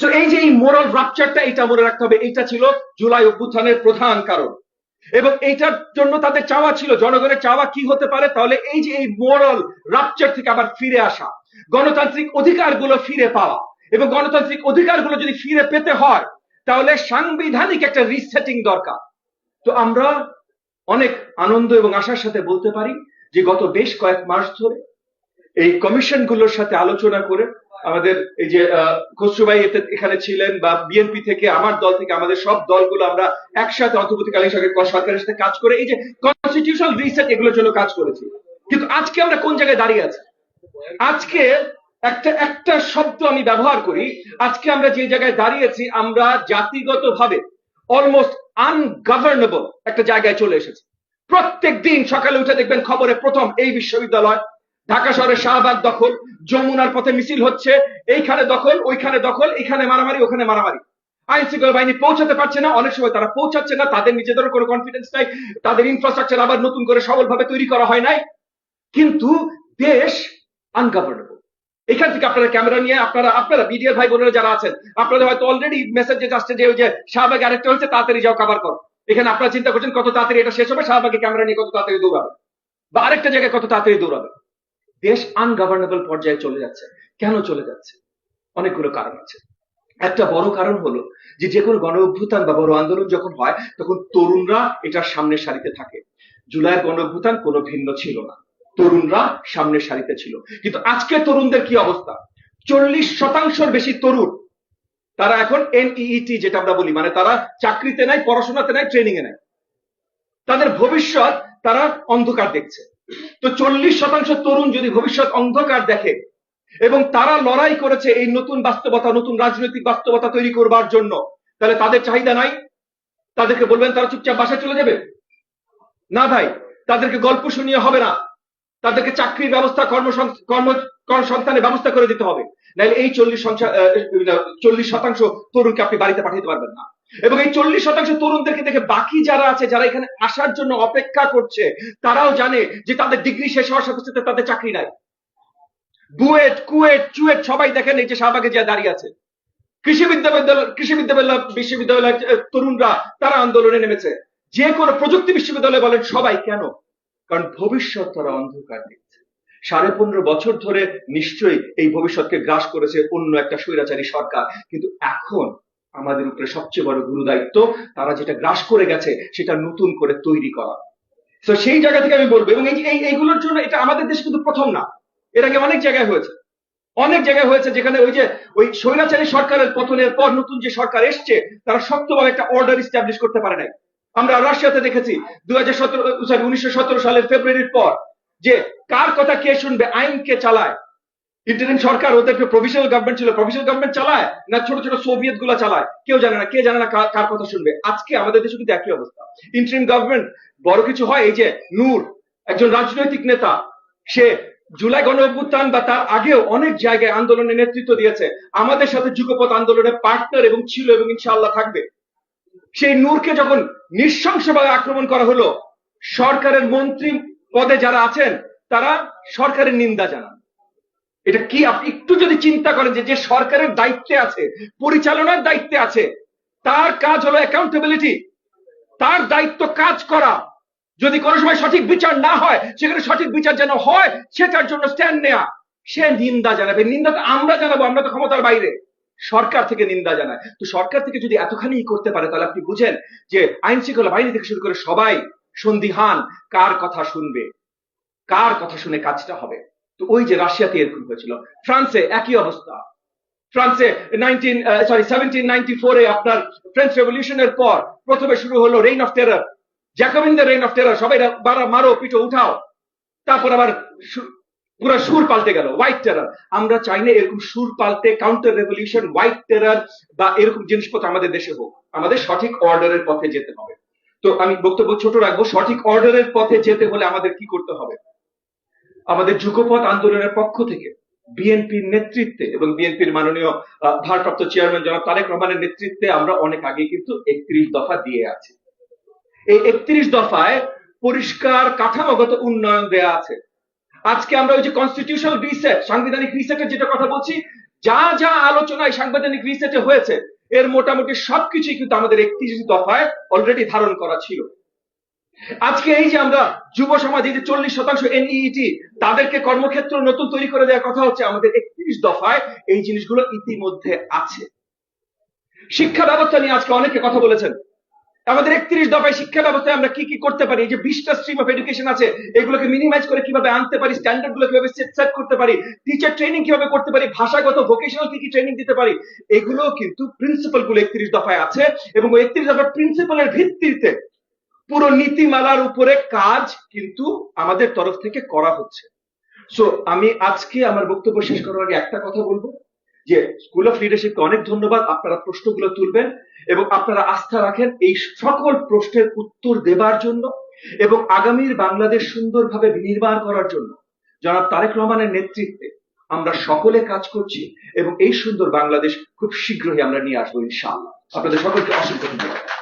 So এই যে এই মোরাল রাপচারটা এটা মনে রাখতে হবে, এটা ছিল জুলাই অভ্যুত্থানের প্রধান কারণ। এবং এইটার জন্য তাদের চাওয়া ছিল, জনগণের চাওয়া কি হতে পারে, তাহলে এই যে এই মোরাল রাপচার থেকে আবার ফিরে আসা, গণতান্ত্রিক অধিকারগুলো ফিরে পাওয়া, এবং গণতান্ত্রিক অধিকারগুলো যদি ফিরে পেতে হয়, তাহলে সাংবিধানিক একটা রিসেটিং দরকার। তো আমরা অনেক আনন্দ এবং আশার সাথে বলতে পারি যে গত বেশ কয়েক মাস ধরে এই কমিশনগুলোর সাথে আলোচনা করে আমাদের এই যে খসরু ভাই এখানে ছিলেন বা বিএনপি থেকে আমার দল থেকে আমাদের সব দলগুলো আমরা একসাথে অন্তর্বর্তীকালীন সরকার সরকারের সাথে কাজ করে এই যে কনস্টিটিউশনাল রিসেট এগুলোর জন্য কাজ করেছি। কিন্তু আজকে আমরা কোন জায়গায় দাঁড়িয়ে আছি? আজকে একটা একটা শব্দ আমি ব্যবহার করি, আজকে আমরা যে জায়গায় দাঁড়িয়েছি, আমরা জাতিগতভাবে অলমোস্ট আনগভর্নেবল একটা জায়গায় চলে এসেছি। প্রত্যেক দিন সকালে উঠে দেখবেন খবরে প্রথম এই বিশ্ববিদ্যালয়, ঢাকা শহরের শাহবাগ দখল যমুনার পথে মিছিল হচ্ছে, এইখানে দখল, ওইখানে দখল এখানে মারামারি, ওখানে মারামারি। আইন শৃঙ্খলা বাহিনী পৌঁছাতে পারছে না, অনেক সময় তারা পৌঁছাচ্ছে না, তাদের নিজেদের কোনো কনফিডেন্স নাই, তাদের ইনফ্রাস্ট্রাকচার আবার নতুন করে সবলভাবে তৈরি করা হয় নাই। কিন্তু দেশ আনগভর্নেবল এখান থেকে আপনারা ক্যামেরা নিয়ে, আপনারা আপনারা বিডিআর ভাই বোনেরা যারা আছেন, আপনাদের হয়তো অলরেডি মেসেজ আসছে যে ওই যে শাহবাগ আরেকটা হচ্ছে তাড়াতাড়ি যাও কভার করো। এখানে আপনারা চিন্তা করছেন কত তাড়াতাড়ি এটা শেষ হবে, শাহবাগে ক্যামেরা নিয়ে কত তাড়াতাড়ি দৌড়াবে। বা আরেকটা জায়গায় কত তাড়াতাড়ি দৌড়াবে। দেশ আনগভর্নেবল পর্যায়ে চলে যাচ্ছে। কেন চলে যাচ্ছে? অনেকগুলো কারণ আছে। একটা বড় কারণ হলো যে যে কোনো গণ অভ্যুত্থান বা বড় আন্দোলন যখন হয়, তখন তরুণরা এটার সামনের সারিতে থাকে। জুলাইয়ের গণ অভ্যুত্থান কোনো ভিন্ন ছিল না। তরুণরা সামনের সারিতে ছিল। কিন্তু আজকে তরুণদের কি অবস্থা? চল্লিশ শতাংশের বেশি তরুণ। তারা এখন এনইইটি যেটা আমরা বলি মানে তারা চাকরিতে নাই, পড়াশোনাতে নাই ট্রেনিং এ নাই। তাদের ভবিষ্যৎ তারা অন্ধকার দেখছে। তো চল্লিশ শতাংশ তরুণ যদি ভবিষ্যৎ অন্ধকার দেখে এবং তারা লড়াই করেছে এই নতুন বাস্তবতা, নতুন রাজনৈতিক বাস্তবতা তৈরি করবার জন্য, তাহলে তাদের চাহিদা নাই? তাদেরকে বলবেন, তারা চুপচাপ বাসায় চলে যাবে? না ভাই, তাদেরকে গল্প শুনিয়ে হবে না। তাদেরকে চাকরির ব্যবস্থা কর্মসং- কর্মসংস্থানের ব্যবস্থা করে দিতে হবে। নাহলে এই চল্লিশ চল্লিশ শতাংশ তরুণকে আপনি বাড়িতে পাঠাতে পারবেন না। এবং এই চল্লিশ শতাংশ তরুণদেরকে দেখে বাকি যারা আছে, যারা এখানে আসার জন্য অপেক্ষা করছে, তারাও জানে যে তাদের ডিগ্রি শেষ হওয়ার সাথে সাথে তাদের চাকরি নাই। বুয়েট, কুয়েট, চুয়েট সবাই দেখেন এই যে শাহবাগে যা দাঁড়িয়ে আছে। কৃষি বিদ্যাবিদ্যালয় কৃষি বিদ্যালয়, বিশ্ববিদ্যালয়ের তরুণরা তারা আন্দোলনে নেমেছে। যে কোনো প্রযুক্তি বিশ্ববিদ্যালয় বলেন সবাই কেন? কারণ ভবিষ্যৎ তারা অন্ধকার দেখছে। সাড়ে পনেরো বছর ধরে নিশ্চয়ই এই ভবিষ্যৎকে গ্রাস করেছে অন্য একটা স্বৈরাচারী সরকার। কিন্তু এখন আমাদের উপরে সবচেয়ে বড় গুরু দায়িত্ব তারা যেটা গ্রাস করে গেছে, সেটা নতুন করে তৈরি করা। তো সেই জায়গা থেকে আমি বলব, এবং এই এইগুলোর জন্য এটা আমাদের দেশে কিন্তু প্রথম না। এর আগে অনেক জায়গায় হয়েছে। অনেক জায়গায় হয়েছে যেখানে ওই যে, ওই স্বৈরাচারী সরকারের পতনের পর নতুন যে সরকার এসছে, তারা শক্তভাবে একটা অর্ডার স্টাবলিশ করতে পারে নাই। আমরা রাশিয়াতে দেখেছি দু হাজার সতেরো সরি উনিশশো সতেরো সালের ফেব্রুয়ারির পর যে, কার কথা কে শুনবে, আইন কে চালায় ইন্টারিম সরকার ওদের প্রভিশনাল গভর্নমেন্ট ছিল প্রভিশনাল গভর্নমেন্ট চালায় না ছোট ছোট সোভিয়েতগুলা চালায়? কেউ জানে না, কে জানে না কার- কথা শুনবে? আজকে আমাদের দেশে কিন্তু একই অবস্থা। ইন্টারিম গভর্নমেন্ট বড় কিছু হয়, এই যে নূর, একজন রাজনৈতিক নেতা, সে জুলাই গণ অভ্যুত্থান বা তার আগেও অনেক জায়গায় আন্দোলনে নেতৃত্ব দিয়েছে। আমাদের সাথে যুগপথ আন্দোলনের পার্টনার এবং ছিল এবং ইনশাআল্লাহ থাকবে। সেই নূরকে যখন নৃশংসভাবে আক্রমণ করা হলো, সরকারের মন্ত্রী পদে যারা আছেন, তারা সরকারের নিন্দা জানান। এটা কি আপনি একটু যদি চিন্তা করেন যে যে সরকারের দায়িত্বে আছে, পরিচালনার দায়িত্বে আছে, তার কাজ হলো অ্যাকাউন্টেবিলিটি তার দায়িত্ব কাজ করা। যদি কোনো সময় সঠিক বিচার না হয়, সেখানে সঠিক বিচার যেন হয়, সেটার জন্য স্ট্যান্ড নেয়া। সে নিন্দা জানাবে। নিন্দা তো আমরা জানাব, আমরা তো ক্ষমতার বাইরে। সরকার থেকে নিন্দা জানায়। তো সরকার থেকে যদি এতখানি করতে পারে, তাহলে আপনি বুঝেন যে আইন শৃঙ্খলা বাহিনী থেকে শুরু করে সবাই সন্দিহান কার কথা শুনবে, কার কথা শুনে কাজটা হবে। তো ওই যে রাশিয়াতে এরকম হয়েছিল। ফ্রান্সে একই অবস্থা। ফ্রান্সে নাইনটিন সরি সেভেন্টিন নাইনটি ফোরে আপনার ফ্রেঞ্চ রেভলিউশনের পর প্রথমে শুরু হলো রেইন অফ টেরার জ্যাকোবিনদের রেইন অফ টেরার সবাই বারা মারো, পিটো, উঠাও। তারপর আবার পুরো সুর পাল্টে গেল হোয়াইট টেরার আমরা চাই না এরকম সুর পাল্টে কাউন্টার রেভলিউশন হোয়াইট টেরার বা এরকম জিনিসপত্র আমাদের দেশে হোক। আমাদের সঠিক অর্ডারের পথে যেতে হবে। তো আমি বক্তব্য ছোট রাখব, সঠিক অর্ডারের পথে যেতে হলে আমাদের কি করতে হবে? আমাদের যুগপথ আন্দোলনের পক্ষ থেকে বিএনপির নেতৃত্বে এবং বিএনপির মাননীয় ভারপ্রাপ্ত চেয়ারম্যান জনাব তারেক রহমানের নেতৃত্বে আমরা অনেক আগে কিন্তু একত্রিশ দফা দিয়ে আছি। এই একত্রিশ দফায় পরিষ্কার কাঠামোগত উন্নয়ন দেয়া আছে। আজকে আমরা ওই যে কনস্টিটিউশনাল রিসেট সাংবিধানিক রিসেটের যেটা কথা বলছি, যা যা আলোচনায় সাংবিধানিক রিসেটে হয়েছে, এর মোটামুটি সবকিছুই কিন্তু আমাদের একত্রিশ দফায় অলরেডি ধারণ করা ছিল। আজকে এই যে আমরা যুব সমাজ, এই যে চল্লিশ শতাংশ এনইটি তাদেরকে কর্মক্ষেত্র নতুন তৈরি করে দেওয়ার কথা হচ্ছে, আমাদের একত্রিশ দফায় এই জিনিসগুলো ইতিমধ্যে আছে। শিক্ষা ব্যবস্থা নিয়ে আজকে অনেকে কথা বলেছেন। আমাদের একত্রিশ দফায় শিক্ষা ব্যবস্থায় আমরা কি কি করতে পারি? এই যে বিশটা স্ট্রিম অফ এডুকেশন আছে, এগুলোকে মিনিমাইজ করে কীভাবে আনতে পারি স্ট্যান্ডার্ডগুলো কীভাবে সেট করতে পারি টিচার ট্রেনিং কীভাবে করতে পারি, ভাষাগত ভোকেশনাল কি কি ট্রেনিং দিতে পারি এগুলো কিন্তু প্রিন্সিপালগুলো একত্রিশ দফায় আছে এবং ওই একত্রিশ দফার প্রিন্সিপালের ভিত্তিতে পুরো নীতিমালার উপরে কাজ কিন্তু আমাদের তরফ থেকে করা হচ্ছে। সো আমি আজকে আমার বক্তব্য শেষ করার আগে একটা কথা বলব, যে স্কুল অফ লিডারশিপকে অনেক ধন্যবাদ, আপনারা প্রশ্নগুলো তুলবেন এবং আপনারা আস্থা রাখেন এই সকল প্রশ্নের উত্তর দেবার জন্য এবং আগামীর বাংলাদেশ সুন্দরভাবে বিনির্মাণ করার জন্য। জনাব তারেক রহমানের নেতৃত্বে আমরা সকলে কাজ করছি এবং এই সুন্দর বাংলাদেশ খুব শীঘ্রই আমরা নিয়ে আসব, ইনশাআল্লাহ। আপনাদের সকলকে অসংখ্য ধন্যবাদ।